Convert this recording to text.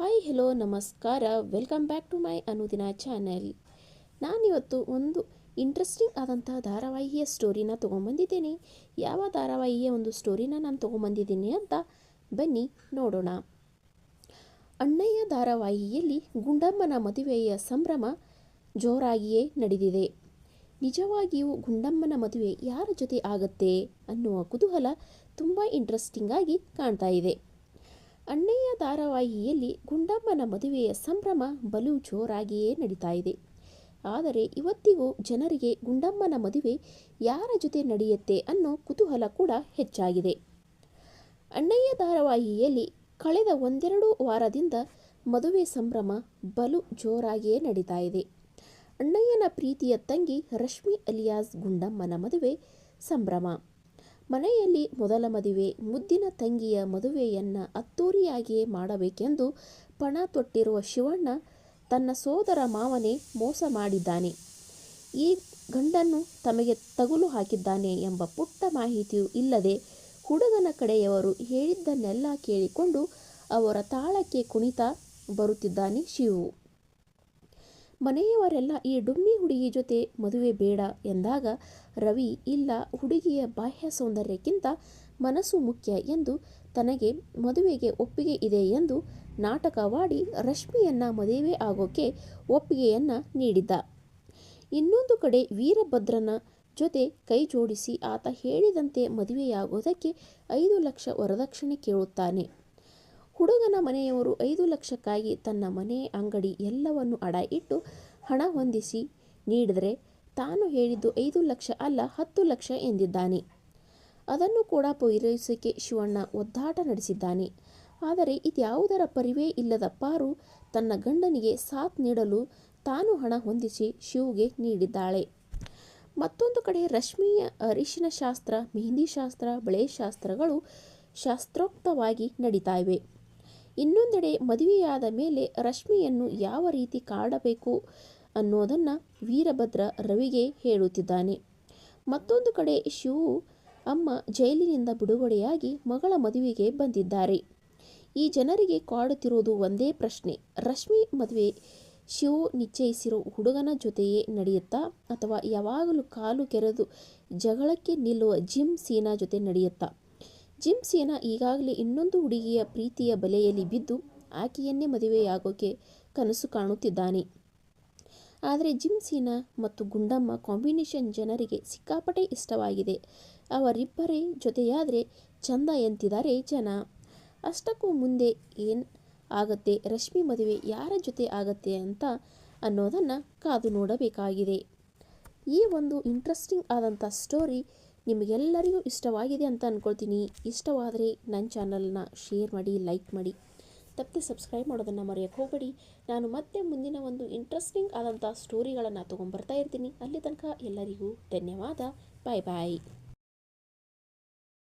Hi, hello, ನಮಸ್ಕಾರ. Welcome back to my Anudina channel. ನಾನಿವತ್ತು ಒಂದು ಇಂಟ್ರೆಸ್ಟಿಂಗ್ ಆದಂಥ ಧಾರಾವಾಹಿಯ ಸ್ಟೋರಿನ ತೊಗೊಂಬಂದಿದ್ದೇನೆ. ಯಾವ ಧಾರಾವಾಹಿಯ ಒಂದು ಸ್ಟೋರಿನ ನಾನು ತೊಗೊಂಬಂದಿದ್ದೀನಿ ಅಂತ ಬನ್ನಿ ನೋಡೋಣ. ಅಣ್ಣಯ್ಯ ಧಾರಾವಾಹಿಯಲ್ಲಿ ಗುಂಡಮ್ಮನ ಮದುವೆಯ ಸಂಭ್ರಮ ಜೋರಾಗಿಯೇ ನಡೆದಿದೆ. ನಿಜವಾಗಿಯೂ ಗುಂಡಮ್ಮನ ಮದುವೆ ಯಾರ ಜೊತೆ ಆಗತ್ತೆ ಅನ್ನುವ ಕುತೂಹಲ ತುಂಬ ಇಂಟ್ರೆಸ್ಟಿಂಗ್ ಆಗಿ ಕಾಣ್ತಾ ಇದೆ. ಅಣ್ಣಯ್ಯ ಧಾರಾವಾಹಿಯಲ್ಲಿ ಗುಂಡಮ್ಮನ ಮದುವೆಯ ಸಂಭ್ರಮ ಬಲು ಜೋರಾಗಿಯೇ ನಡೀತಾ ಇದೆ. ಆದರೆ ಇವತ್ತಿಗೂ ಜನರಿಗೆ ಗುಂಡಮ್ಮನ ಮದುವೆ ಯಾರ ಜೊತೆ ನಡೆಯುತ್ತೆ ಅನ್ನೋ ಕುತೂಹಲ ಕೂಡ ಹೆಚ್ಚಾಗಿದೆ. ಅಣ್ಣಯ್ಯ ಧಾರಾವಾಹಿಯಲ್ಲಿ ಕಳೆದ ಒಂದೆರಡು ವಾರದಿಂದ ಮದುವೆ ಸಂಭ್ರಮ ಬಲು ಜೋರಾಗಿಯೇ ನಡೀತಾ ಇದೆ. ಅಣ್ಣಯ್ಯನ ಪ್ರೀತಿಯ ತಂಗಿ ರಶ್ಮಿ ಅಲಿಯಾಸ್ ಗುಂಡಮ್ಮನ ಮದುವೆ ಸಂಭ್ರಮ. ಮನೆಯಲ್ಲಿ ಮೊದಲ ಮದುವೆ, ಮುದ್ದಿನ ತಂಗಿಯ ಮದುವೆಯನ್ನು ಅದ್ದೂರಿಯಾಗಿಯೇ ಮಾಡಬೇಕೆಂದು ಪಣ ತೊಟ್ಟಿರುವ ಶಿವಣ್ಣ ತನ್ನ ಸೋದರ ಮಾವನೇ ಮೋಸ ಮಾಡಿದ್ದಾನೆ. ಈ ಗಂಡನ್ನು ತಮಗೆ ತಗುಲು ಹಾಕಿದ್ದಾನೆ ಎಂಬ ಪುಟ್ಟ ಮಾಹಿತಿಯೂ ಇಲ್ಲದೆ ಹುಡುಗನ ಕಡೆಯವರು ಹೇಳಿದ್ದನ್ನೆಲ್ಲ ಕೇಳಿಕೊಂಡು ಅವರ ತಾಳಕ್ಕೆ ಕುಣಿತ ಬರುತ್ತಿದ್ದಾನೆ ಶಿವು. ಮನೆಯವರೆಲ್ಲ ಈ ಡುಮ್ಮಿ ಹುಡುಗಿ ಜೊತೆ ಮದುವೆ ಬೇಡ ಎಂದಾಗ ರವಿ, ಇಲ್ಲ, ಹುಡುಗಿಯ ಬಾಹ್ಯ ಸೌಂದರ್ಯಕ್ಕಿಂತ ಮನಸ್ಸು ಮುಖ್ಯ ಎಂದು ತನಗೆ ಮದುವೆಗೆ ಒಪ್ಪಿಗೆ ಇದೆ ಎಂದು ನಾಟಕವಾಡಿ ರಶ್ಮಿಯನ್ನ ಮದುವೆ ಆಗೋಕೆ ಒಪ್ಪಿಗೆಯನ್ನು ನೀಡಿದ್ದ. ಇನ್ನೊಂದು ಕಡೆ ವೀರಭದ್ರನ ಜೊತೆ ಕೈ ಜೋಡಿಸಿ ಆತ ಹೇಳಿದಂತೆ ಮದುವೆಯಾಗೋದಕ್ಕೆ ಐದು ಲಕ್ಷ ವರದಕ್ಷಿಣೆ ಕೇಳುತ್ತಾನೆ. ಹುಡುಗನ ಮನೆಯವರು ಐದು ಲಕ್ಷಕ್ಕಾಗಿ ತನ್ನ ಮನೆ, ಅಂಗಡಿ ಎಲ್ಲವನ್ನು ಅಡ ಇಟ್ಟು ಹಣ ಹೊಂದಿಸಿ ನೀಡಿದರೆ ತಾನು ಹೇಳಿದ್ದು ಐದು ಲಕ್ಷ ಅಲ್ಲ, ಹತ್ತು ಲಕ್ಷ ಎಂದಿದ್ದಾನೆ. ಅದನ್ನು ಕೂಡ ಪೂರೈಸೋಕೆ ಶಿವಣ್ಣ ಒದ್ದಾಟ ನಡೆಸಿದ್ದಾನೆ. ಆದರೆ ಇದ್ಯಾವುದರ ಪರಿವೇ ಇಲ್ಲದ ಪಾರು ತನ್ನ ಗಂಡನಿಗೆ ಸಾಥ್ ನೀಡಲು ತಾನು ಹಣ ಹೊಂದಿಸಿ ಶಿವಗೆ ನೀಡಿದ್ದಾಳೆ. ಮತ್ತೊಂದು ಕಡೆ ರಶ್ಮಿಯ ಅರಿಶಿನ ಶಾಸ್ತ್ರ, ಮೆಹಂದಿ ಶಾಸ್ತ್ರ, ಬಳೆ ಶಾಸ್ತ್ರಗಳು ಶಾಸ್ತ್ರೋಕ್ತವಾಗಿ ನಡೀತಾ ಇವೆ. ಇನ್ನೊಂದೆಡೆ ಮದುವೆಯಾದ ಮೇಲೆ ರಶ್ಮಿಯನ್ನು ಯಾವ ರೀತಿ ಕಾಡಬೇಕು ಅನ್ನೋದನ್ನು ವೀರಭದ್ರ ರವಿಗೆ ಹೇಳುತ್ತಿದ್ದಾನೆ. ಮತ್ತೊಂದು ಕಡೆ ಶಿವು ಅಮ್ಮ ಜೈಲಿನಿಂದ ಬಿಡುಗಡೆಯಾಗಿ ಮಗಳ ಮದುವೆಗೆ ಬಂದಿದ್ದಾರೆ. ಈ ಜನರಿಗೆ ಕಾಡುತ್ತಿರುವುದು ಒಂದೇ ಪ್ರಶ್ನೆ. ರಶ್ಮಿ ಮದುವೆ ಶಿವು ನಿಶ್ಚಯಿಸಿರೋ ಹುಡುಗನ ಜೊತೆಯೇ ನಡೆಯುತ್ತಾ ಅಥವಾ ಯಾವಾಗಲೂ ಕಾಲು ಕೆರೆದು ಜಗಳಕ್ಕೆ ನಿಲ್ಲುವ ಜಿಮ್ ಸೀನಾ ಜೊತೆ ನಡೆಯುತ್ತಾ? ಜಿಮ್ ಸೇನಾ ಈಗಾಗಲೇ ಇನ್ನೊಂದು ಹುಡುಗಿಯ ಪ್ರೀತಿಯ ಬಲೆಯಲ್ಲಿ ಬಿದ್ದು ಆಕೆಯನ್ನೇ ಮದುವೆಯಾಗೋಕೆ ಕನಸು ಕಾಣುತ್ತಿದ್ದಾನೆ. ಆದರೆ ಜಿಮ್ ಮತ್ತು ಗುಂಡಮ್ಮ ಕಾಂಬಿನೇಷನ್ ಜನರಿಗೆ ಸಿಕ್ಕಾಪಟ್ಟೆ ಇಷ್ಟವಾಗಿದೆ. ಅವರಿಬ್ಬರೇ ಜೊತೆಯಾದರೆ ಚಂದ ಎಂತಿದ್ದಾರೆ ಜನ. ಅಷ್ಟಕ್ಕೂ ಮುಂದೆ ಏನು ಆಗತ್ತೆ, ರಶ್ಮಿ ಮದುವೆ ಯಾರ ಜೊತೆ ಆಗತ್ತೆ ಅಂತ ಅನ್ನೋದನ್ನು ಕಾದು ನೋಡಬೇಕಾಗಿದೆ. ಈ ಒಂದು ಇಂಟ್ರೆಸ್ಟಿಂಗ್ ಆದಂಥ ಸ್ಟೋರಿ ನಿಮಗೆಲ್ಲರಿಗೂ ಇಷ್ಟವಾಗಿದೆ ಅಂತ ಅಂದ್ಕೊಳ್ತೀನಿ ಇಷ್ಟವಾದರೆ ನನ್ನ ಚಾನಲ್ನ ಶೇರ್ ಮಾಡಿ, ಲೈಕ್ ಮಾಡಿ. ತಪ್ಪದೆ ಸಬ್ಸ್ಕ್ರೈಬ್ ಮಾಡೋದನ್ನು ಮರೆಯೋಕ್ಕೆ ಹೋಗಬೇಡಿ. ನಾನು ಮತ್ತೆ ಮುಂದಿನ ಒಂದು ಇಂಟ್ರೆಸ್ಟಿಂಗ್ ಆದಂಥ ಸ್ಟೋರಿಗಳನ್ನು ತೊಗೊಂಬರ್ತಾ ಇರ್ತೀನಿ. ಅಲ್ಲಿ ತನಕ ಎಲ್ಲರಿಗೂ ಧನ್ಯವಾದ. ಬಾಯ್ ಬಾಯ್.